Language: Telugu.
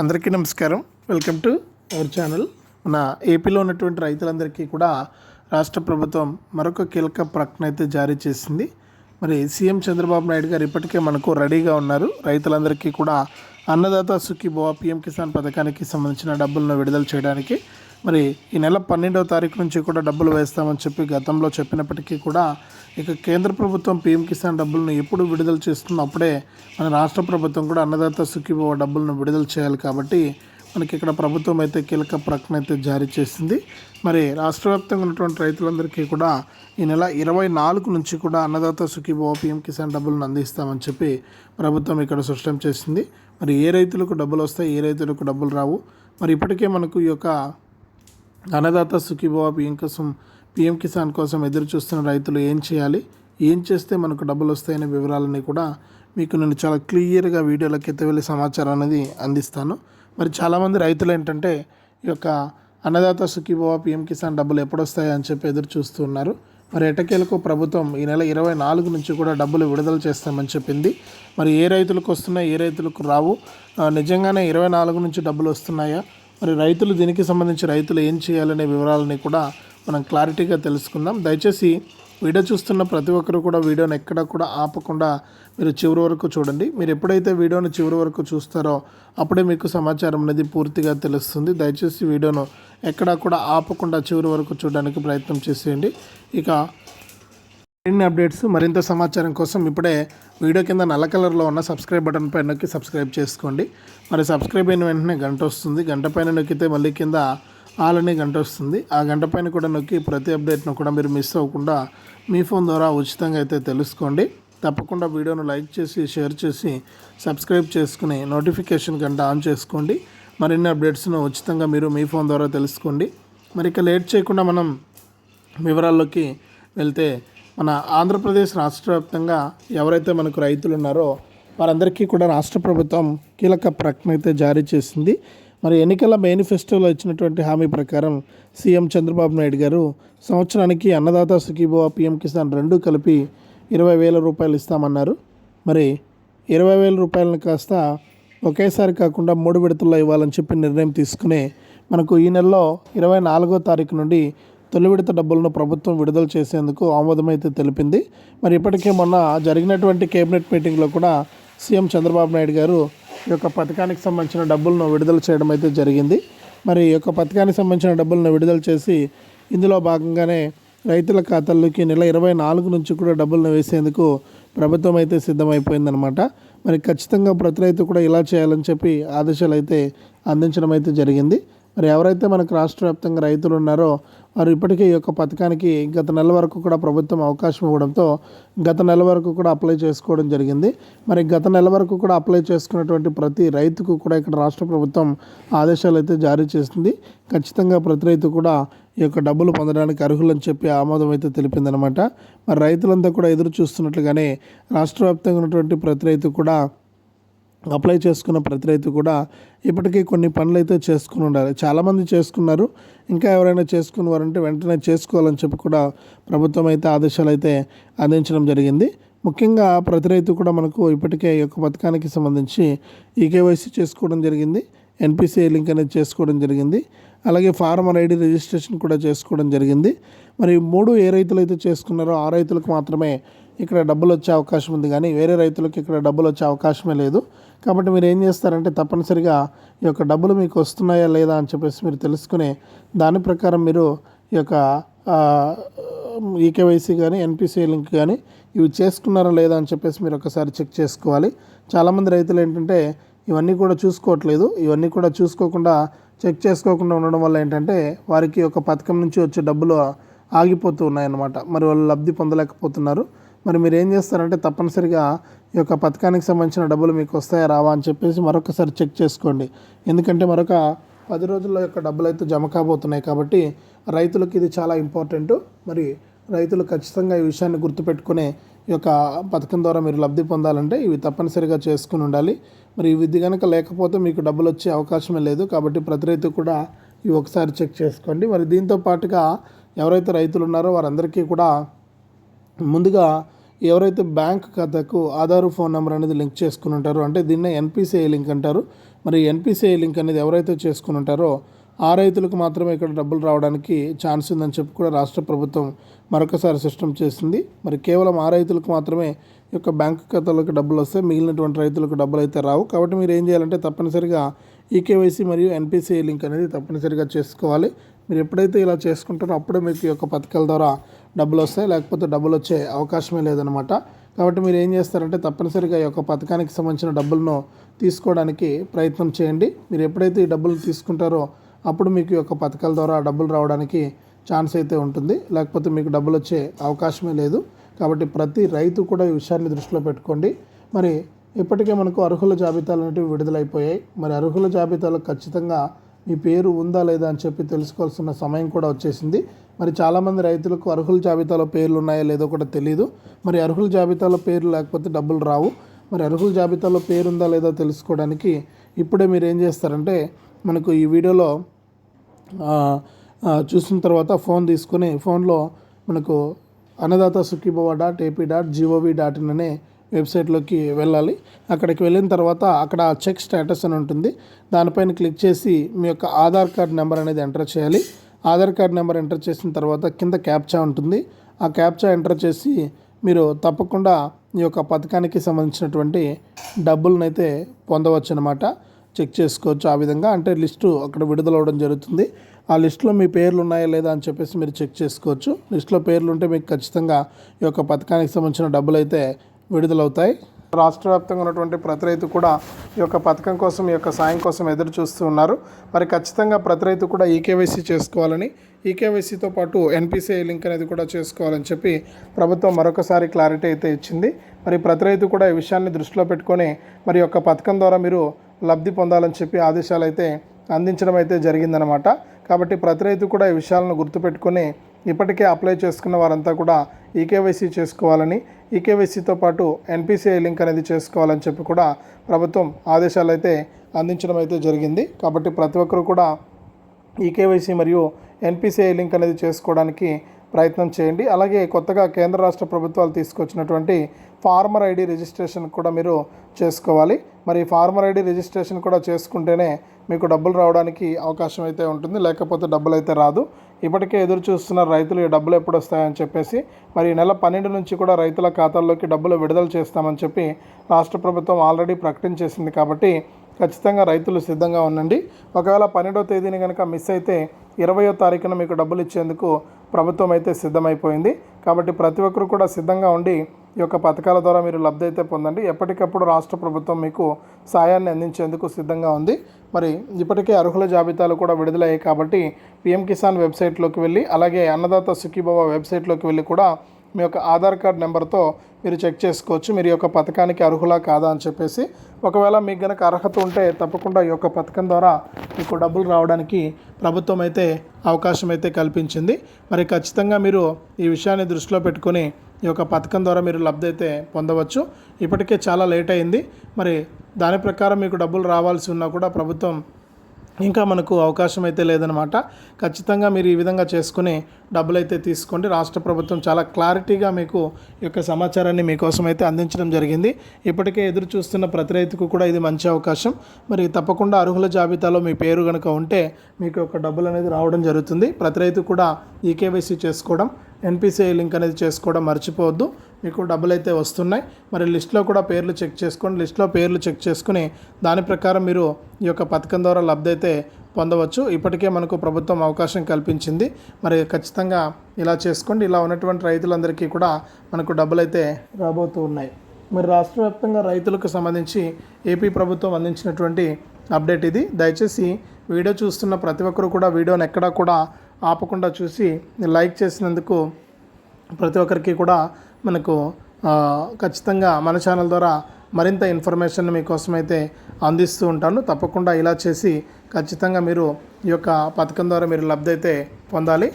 అందరికీ నమస్కారం. వెల్కమ్ టు అవర్ ఛానల్ మన ఏపీలో ఉన్నటువంటి రైతులందరికీ కూడా రాష్ట్ర ప్రభుత్వం మరొక కీలక ప్రకటన అయితే జారీ చేసింది. మరి సీఎం చంద్రబాబు నాయుడు గారు ఇప్పటికే మనకు రెడీగా ఉన్నారు. రైతులందరికీ కూడా అన్నదాత సుఖీభవ పిఎం కిసాన్ పథకానికి సంబంధించిన డబ్బులను విడుదల చేయడానికి. మరి ఈ నెల పన్నెండవ తారీఖు నుంచి కూడా డబ్బులు వేస్తామని చెప్పి గతంలో చెప్పినప్పటికీ కూడా ఇక కేంద్ర ప్రభుత్వం పీఎం కిసాన్ డబ్బులను ఎప్పుడు విడుదల చేస్తుందో అప్పుడే మన రాష్ట్ర ప్రభుత్వం కూడా అన్నదాత సుఖీభవ డబ్బులను విడుదల చేయాలి కాబట్టి మనకి ఇక్కడ ప్రభుత్వం అయితే కీలక ప్రకటన అయితే జారీ చేసింది. మరి రాష్ట్ర వ్యాప్తంగా ఉన్నటువంటి రైతులందరికీ కూడా ఈ నెల ఇరవై నాలుగు నుంచి కూడా అన్నదాత సుఖీభవ పీఎం కిసాన్ డబ్బులను అందిస్తామని చెప్పి ప్రభుత్వం ఇక్కడ స్పష్టం చేసింది. మరి ఏ రైతులకు డబ్బులు వస్తాయి ఏ రైతులకు డబ్బులు రావు? మరి ఇప్పటికే మనకు ఈ యొక్క అన్నదాత సుఖీభవ పిఎం కోసం పిఎం కిసాన్ కోసం ఎదురు చూస్తున్న రైతులు ఏం చేయాలి? ఏం చేస్తే మనకు డబ్బులు వస్తాయనే వివరాలన్నీ కూడా మీకు నేను చాలా క్లియర్గా వీడియోలోకి అయితే వెళ్ళే సమాచారం అనేది అందిస్తాను. మరి చాలామంది రైతులు ఏంటంటే ఈ యొక్క అన్నదాత సుఖీభవ పిఎం కిసాన్ డబ్బులు ఎప్పుడొస్తాయి అని చెప్పి ఎదురు చూస్తున్నారు మరి ఎటకేలకు ప్రభుత్వం ఈ నెల ఇరవై నాలుగు నుంచి కూడా డబ్బులు విడుదల చేస్తామని చెప్పింది. మరి ఏ రైతులకు వస్తున్నాయి ఏ రైతులకు రావు? నిజంగానే ఇరవై నాలుగు నుంచి డబ్బులు వస్తున్నాయా? మరి రైతులు దీనికి సంబంధించి రైతులు ఏం చేయాలనే వివరాలని కూడా మనం క్లారిటీగా తెలుసుకుందాం. దయచేసి వీడియో చూస్తున్న ప్రతి ఒక్కరు కూడా వీడియోని ఎక్కడ కూడా ఆపకుండా మీరు చివరి వరకు చూడండి. మీరు ఎప్పుడైతే వీడియోను చివరి వరకు చూస్తారో అప్పుడే మీకు సమాచారం అనేది పూర్తిగా తెలుస్తుంది. దయచేసి వీడియోను ఎక్కడా కూడా ఆపకుండా చివరి వరకు చూడడానికి ప్రయత్నం చేసేయండి. ఇక మరిన్ని అప్డేట్స్ మరింత సమాచారం కోసం ఇప్పుడే వీడియో కింద నల్ల కలర్లో ఉన్న సబ్స్క్రైబ్ బటన్ పైన నొక్కి సబ్స్క్రైబ్ చేసుకోండి. మరి సబ్స్క్రైబ్ అయిన వెంటనే గంట వస్తుంది. గంట పైన నొక్కితే మళ్ళీ కింద ఆల్ అనే గంట వస్తుంది. ఆ గంట పైన కూడా నొక్కి ప్రతి అప్డేట్ను కూడా మీరు మిస్ అవ్వకుండా మీ ఫోన్ ద్వారా ఉచితంగా అయితే తెలుసుకోండి. తప్పకుండా వీడియోను లైక్ చేసి షేర్ చేసి సబ్స్క్రైబ్ చేసుకుని నోటిఫికేషన్ గంట ఆన్ చేసుకోండి. మరిన్ని అప్డేట్స్ను ఉచితంగా మీరు మీ ఫోన్ ద్వారా తెలుసుకోండి. మరి ఇక లేట్ చేయకుండా మనం వివరాల్లోకి వెళ్తే మన ఆంధ్రప్రదేశ్ రాష్ట్ర వ్యాప్తంగా ఎవరైతే మనకు రైతులు ఉన్నారో వారందరికీ కూడా రాష్ట్ర ప్రభుత్వం కీలక ప్రకటన అయితే జారీ చేసింది. మరి ఎన్నికల మేనిఫెస్టోలో ఇచ్చినటువంటి హామీ ప్రకారం సీఎం చంద్రబాబు నాయుడు గారు సంవత్సరానికి అన్నదాత సుఖీభవ పిఎం కిసాన్ రెండు కలిపి ఇరవై వేల రూపాయలు ఇస్తామన్నారు. మరి ఇరవై వేల రూపాయలను కాస్త ఒకేసారి కాకుండా మూడు విడతల్లో ఇవ్వాలని చెప్పి నిర్ణయం తీసుకుని మనకు ఈ నెలలో ఇరవై నాలుగో తారీఖు నుండి తొలి విడత డబ్బులను ప్రభుత్వం విడుదల చేసేందుకు ఆమోదమైతే తెలిపింది. మరి ఇప్పటికే మొన్న జరిగినటువంటి కేబినెట్ మీటింగ్లో కూడా సీఎం చంద్రబాబు నాయుడు గారు ఈ యొక్క పథకానికి సంబంధించిన డబ్బులను విడుదల చేయడం అయితే జరిగింది. మరి ఈ యొక్క పథకానికి సంబంధించిన డబ్బులను విడుదల చేసి ఇందులో భాగంగానే రైతుల ఖాతాల్లోకి నెల ఇరవై నాలుగు నుంచి కూడా డబ్బులను వేసేందుకు ప్రభుత్వం అయితే సిద్ధమైపోయిందనమాట మరి ఖచ్చితంగా ప్రతి రైతు కూడా ఇలా చేయాలని చెప్పి ఆదేశాలు అయితే అందించడం అయితే జరిగింది. మరి ఎవరైతే మనకు రాష్ట్ర వ్యాప్తంగా రైతులు ఉన్నారో వారు ఇప్పటికే ఈ యొక్క పథకానికి గత నెల వరకు కూడా ప్రభుత్వం అవకాశం ఇవ్వడంతో గత నెల వరకు కూడా అప్లై చేసుకోవడం జరిగింది. మరి గత నెల వరకు కూడా అప్లై చేసుకున్నటువంటి ప్రతి రైతుకు కూడా ఇక్కడ రాష్ట్ర ప్రభుత్వం ఆదేశాలు అయితే జారీ చేసింది. ఖచ్చితంగా ప్రతి రైతు కూడా ఈ యొక్క డబ్బులు పొందడానికి అర్హులని చెప్పి ఆమోదం అయితే తెలిపిందనమాట మరి రైతులంతా కూడా ఎదురు చూస్తున్నట్లుగానే రాష్ట్ర వ్యాప్తంగా ఉన్నటువంటి ప్రతి రైతు కూడా అప్లై చేసుకున్న ప్రతి రైతు కూడా ఇప్పటికీ కొన్ని పనులు అయితే చేసుకుని ఉండాలి. చాలామంది చేసుకున్నారు. ఇంకా ఎవరైనా చేసుకుని వారంటే వెంటనే చేసుకోవాలని చెప్పి కూడా ప్రభుత్వం అయితే ఆదేశాలు అయితే అందించడం జరిగింది. ముఖ్యంగా ప్రతి రైతు కూడా మనకు ఇప్పటికే ఈ యొక్క పథకానికి సంబంధించి ఈకేవైసీ చేసుకోవడం జరిగింది. ఎన్పిసిఐ లింక్ అనేది చేసుకోవడం జరిగింది. అలాగే ఫార్మర్ ఐడి రిజిస్ట్రేషన్ కూడా చేసుకోవడం జరిగింది. మరి మూడు ఏ రైతులు అయితే చేసుకున్నారో ఆ రైతులకు మాత్రమే ఇక్కడ డబ్బులు వచ్చే అవకాశం ఉంది. కానీ వేరే రైతులకు ఇక్కడ డబ్బులు వచ్చే అవకాశమే లేదు. కాబట్టి మీరు ఏం చేస్తారంటే తప్పనిసరిగా ఈ యొక్క డబ్బులు మీకు వస్తున్నాయా లేదా అని చెప్పేసి మీరు తెలుసుకుని దాని ప్రకారం మీరు ఈ యొక్క ఈకేవైసీ కానీ ఎన్పిసి లింక్ కానీ ఇవి చేసుకున్నారా లేదా అని చెప్పేసి మీరు ఒకసారి చెక్ చేసుకోవాలి. చాలామంది రైతులు ఏంటంటే ఇవన్నీ కూడా చూసుకోవట్లేదు. ఇవన్నీ కూడా చూసుకోకుండా చెక్ చేసుకోకుండా ఉండడం వల్ల ఏంటంటే వారికి ఒక పథకం నుంచి వచ్చే డబ్బులు ఆగిపోతూ ఉన్నాయన్నమాట. మరి వాళ్ళు లబ్ధి పొందలేకపోతున్నారు. మరి మీరు ఏం చేస్తారంటే తప్పనిసరిగా ఈ యొక్క పథకానికి సంబంధించిన డబ్బులు మీకు వస్తాయా రావా అని చెప్పేసి మరొకసారి చెక్ చేసుకోండి. ఎందుకంటే మరొక పది రోజుల్లో యొక్క డబ్బులు అయితే జమ కాబోతున్నాయి కాబట్టి రైతులకు ఇది చాలా ఇంపార్టెంట్. మరి రైతులు ఖచ్చితంగా ఈ విషయాన్ని గుర్తుపెట్టుకునే ఈ యొక్క పథకం ద్వారా మీరు లబ్ధి పొందాలంటే ఇవి తప్పనిసరిగా చేసుకుని ఉండాలి. మరి ఇది కనుక లేకపోతే మీకు డబ్బులు వచ్చే అవకాశమే లేదు కాబట్టి ప్రతి రైతు కూడా ఇవి ఒకసారి చెక్ చేసుకోండి. మరి దీంతో పాటుగా ఎవరైతే రైతులు ఉన్నారో వారందరికీ కూడా ముందుగా ఎవరైతే బ్యాంక్ ఖాతాకు ఆధార్ ఫోన్ నెంబర్ అనేది లింక్ చేసుకుని ఉంటారో అంటే దీన్నే ఎన్పిసిఐ లింక్ అంటారు. మరి ఎన్పిసిఐ లింక్ అనేది ఎవరైతే చేసుకుని ఉంటారో ఆ రైతులకు మాత్రమే ఇక్కడ డబ్బులు రావడానికి ఛాన్స్ ఉందని చెప్పి కూడా రాష్ట్ర ప్రభుత్వం మరొకసారి సిస్టమ్ చేసింది. మరి కేవలం ఆ రైతులకు మాత్రమే ఈ యొక్క బ్యాంకు ఖాతాలోకి డబ్బులు వస్తే మిగిలినటువంటి రైతులకు డబ్బులు అయితే రావు. కాబట్టి మీరు ఏం చేయాలంటే తప్పనిసరిగా ఈకేవైసీ మరియు ఎన్పిసిఐ లింక్ అనేది తప్పనిసరిగా చేసుకోవాలి. మీరు ఎప్పుడైతే ఇలా చేసుకుంటారో అప్పుడే మీకు ఈ యొక్క పథకాల ద్వారా డబ్బులు వస్తాయి లేకపోతే డబ్బులు వచ్చే అవకాశమే లేదనమాట కాబట్టి మీరు ఏం చేస్తారంటే తప్పనిసరిగా ఈ యొక్క పథకానికి సంబంధించిన డబ్బులను తీసుకోవడానికి ప్రయత్నం చేయండి. మీరు ఎప్పుడైతే ఈ డబ్బులు తీసుకుంటారో అప్పుడు మీకు ఈ యొక్క పథకాల ద్వారా డబ్బులు రావడానికి ఛాన్స్ అయితే ఉంటుంది. లేకపోతే మీకు డబ్బులు వచ్చే అవకాశమే లేదు. కాబట్టి ప్రతి రైతు కూడా ఈ విషయాన్ని దృష్టిలో పెట్టుకోండి. మరి ఇప్పటికే మనకు అర్హుల జాబితాలు అనేవి విడుదలైపోయాయి. మరి అర్హుల జాబితాలో ఖచ్చితంగా మీ పేరు ఉందా లేదా అని చెప్పి తెలుసుకోవాల్సిన సమయం కూడా వచ్చేసింది. మరి చాలామంది రైతులకు అర్హుల జాబితాలో పేర్లు ఉన్నాయో లేదో కూడా తెలియదు మరి అర్హుల జాబితాలో పేర్లు లేకపోతే డబ్బులు రావు. మరి అర్హుల జాబితాలో పేరు ఉందా లేదా తెలుసుకోవడానికి ఇప్పుడే మీరు ఏం చేస్తారంటే మనకు ఈ వీడియోలో చూసిన తర్వాత ఫోన్ తీసుకొని ఫోన్లో మనకు Annadata Sukhibhava dot AP dot GOV dot in అనే వెబ్సైట్లోకి వెళ్ళాలి. అక్కడికి వెళ్ళిన తర్వాత అక్కడ చెక్ స్టేటస్ అని ఉంటుంది. దానిపైన క్లిక్ చేసి మీ యొక్క ఆధార్ కార్డ్ నెంబర్ అనేది ఎంటర్ చేయాలి. ఆధార్ కార్డ్ నెంబర్ ఎంటర్ చేసిన తర్వాత కింద క్యాప్చా ఉంటుంది. ఆ క్యాప్చా ఎంటర్ చేసి మీరు తప్పకుండా ఈ యొక్క పథకానికి సంబంధించినటువంటి డబ్బులనైతే పొందవచ్చు అనమాట చెక్ చేసుకోవచ్చు ఆ విధంగా. అంటే లిస్టు అక్కడ విడుదలవడం జరుగుతుంది. ఆ లిస్టులో మీ పేర్లు ఉన్నాయా లేదా అని చెప్పేసి మీరు చెక్ చేసుకోవచ్చు. లిస్టులో పేర్లు ఉంటే మీకు ఖచ్చితంగా ఈ యొక్క పథకానికి సంబంధించిన డబ్బులు అయితే విడుదలవుతాయి. రాష్ట్ర వ్యాప్తంగా ఉన్నటువంటి ప్రతి రైతు కూడా ఈ యొక్క పథకం కోసం ఈ యొక్క సాయం కోసం ఎదురు చూస్తూ ఉన్నారు. మరి ఖచ్చితంగా ప్రతి రైతు కూడా ఈకేవైసీ చేసుకోవాలని ఈకేవైసీతో పాటు ఎన్పిసిఐ లింక్ అనేది కూడా చేసుకోవాలని చెప్పి ప్రభుత్వం మరొకసారి క్లారిటీ అయితే ఇచ్చింది. మరి ప్రతి రైతు కూడా ఈ విషయాన్ని దృష్టిలో పెట్టుకొని మరి యొక్క పథకం ద్వారా మీరు లబ్ధి పొందాలని చెప్పి ఆదేశాలు అయితే అందించడం అయితే జరిగిందనమాట కాబట్టి ప్రతి రైతు కూడా ఈ విషయాలను గుర్తుపెట్టుకొని ఇప్పటికే అప్లై చేసుకున్న వారంతా కూడా ఈకేవైసీ చేసుకోవాలని ఈకేవైసీతో పాటు ఎన్పిసిఐ లింక్ అనేది చేసుకోవాలని చెప్పి కూడా ప్రభుత్వం ఆదేశాలు అయితే అందించడం అయితే జరిగింది. కాబట్టి ప్రతి ఒక్కరు కూడా ఈకేవైసీ మరియు ఎన్పిసిఐ లింక్ అనేది చేసుకోవడానికి ప్రయత్నం చేయండి. అలాగే కొత్తగా కేంద్ర రాష్ట్ర ప్రభుత్వాలు తీసుకొచ్చినటువంటి ఫార్మర్ ఐడి రిజిస్ట్రేషన్ కూడా మీరు చేసుకోవాలి. మరి ఫార్మర్ ఐడి రిజిస్ట్రేషన్ కూడా చేసుకుంటేనే మీకు డబ్బులు రావడానికి అవకాశం అయితే ఉంటుంది. లేకపోతే డబ్బులు అయితే రాదు. ఇప్పటికే ఎదురు చూస్తున్న రైతులు ఈ డబ్బులు ఎప్పుడు వస్తాయని చెప్పేసి మరి నెల పన్నెండు నుంచి కూడా రైతుల ఖాతాల్లోకి డబ్బులు విడుదల చేస్తామని చెప్పి రాష్ట్ర ప్రభుత్వం ఆల్రెడీ ప్రకటించేసింది కాబట్టి ఖచ్చితంగా రైతులు సిద్ధంగా ఉండండి. ఒకవేళ పన్నెండో తేదీని కనుక మిస్ అయితే ఇరవయో తారీఖున మీకు డబ్బులు ఇచ్చేందుకు ప్రభుత్వం అయితే సిద్ధమైపోయింది. కాబట్టి ప్రతి ఒక్కరు కూడా సిద్ధంగా ఉండి ఈ యొక్క పథకాల ద్వారా మీరు లబ్ధి అయితే పొందండి. ఎప్పటికప్పుడు రాష్ట్ర ప్రభుత్వం మీకు సాయాన్ని అందించేందుకు సిద్ధంగా ఉంది. మరి ఇప్పటికే అర్హుల జాబితాలు కూడా విడుదలయ్యాయి కాబట్టి పిఎం కిసాన్ వెబ్సైట్లోకి వెళ్ళి అలాగే అన్నదాత సుఖీభవ వెబ్సైట్లోకి వెళ్ళి కూడా మీ యొక్క ఆధార్ కార్డ్ నెంబర్తో మీరు చెక్ చేసుకోవచ్చు. మీరు యొక్క పథకానికి అర్హులా కాదా అని చెప్పేసి. ఒకవేళ మీకు గనక అర్హత ఉంటే తప్పకుండా ఈ యొక్క పథకం ద్వారా మీకు డబ్బులు రావడానికి ప్రభుత్వం అయితే అవకాశం అయితే కల్పించింది. మరి ఖచ్చితంగా మీరు ఈ విషయాన్ని దృష్టిలో పెట్టుకొని ఈ యొక్క పథకం ద్వారా మీరు లబ్ధి అయితే పొందవచ్చు. ఇప్పటికే చాలా లేట్ అయింది. మరి దాని ప్రకారం మీకు డబ్బులు రావాల్సి ఉన్నా కూడా ప్రభుత్వం ఇంకా మనకు అవకాశం అయితే లేదనమాట ఖచ్చితంగా మీరు ఈ విధంగా చేసుకుని డబ్బులు అయితే తీసుకోండి. రాష్ట్ర ప్రభుత్వం చాలా క్లారిటీగా మీకు ఈ యొక్క సమాచారాన్ని మీకోసం అయితే అందించడం జరిగింది. ఇప్పటికే ఎదురు చూస్తున్న ప్రతి రైతుకు కూడా ఇది మంచి అవకాశం. మరి తప్పకుండా అర్హుల జాబితాలో మీ పేరు కనుక ఉంటే మీకు ఒక డబ్బులు అనేది రావడం జరుగుతుంది. ప్రతి రైతు కూడా ఈకేవైసీ చేసుకోవడం ఎన్పిసిఐ లింక్ అనేది చేసుకోవడం మర్చిపోవద్దు. మీకు డబ్బులు అయితే వస్తున్నాయి. మరి లిస్ట్లో కూడా పేర్లు చెక్ చేసుకోండి. లిస్ట్లో పేర్లు చెక్ చేసుకుని దాని ప్రకారం మీరు ఈ యొక్క పథకం ద్వారా లబ్ధి అయితే పొందవచ్చు. ఇప్పటికే మనకు ప్రభుత్వం అవకాశం కల్పించింది. మరి ఖచ్చితంగా ఇలా చేసుకోండి. ఇలా ఉన్నటువంటి రైతులందరికీ కూడా మనకు డబ్బులు అయితే రాబోతూ ఉన్నాయి. మరి రాష్ట్ర వ్యాప్తంగా రైతులకు సంబంధించి ఏపీ ప్రభుత్వం అందించినటువంటి అప్డేట్ ఇది. దయచేసి వీడియో చూస్తున్న ప్రతి ఒక్కరు కూడా వీడియోని ఎక్కడా కూడా ఆపకుండా చూసి లైక్ చేసినందుకు ప్రతి ఒక్కరికి కూడా మనకు ఖచ్చితంగా మన ఛానల్ ద్వారా మరింత ఇన్ఫర్మేషన్ మీకోసమైతే అందిస్తూ ఉంటాను. తప్పకుండా ఇలా చేసి ఖచ్చితంగా మీరు ఈ యొక్క పథకం ద్వారా మీరు లబ్ధి అయితే పొందాలి.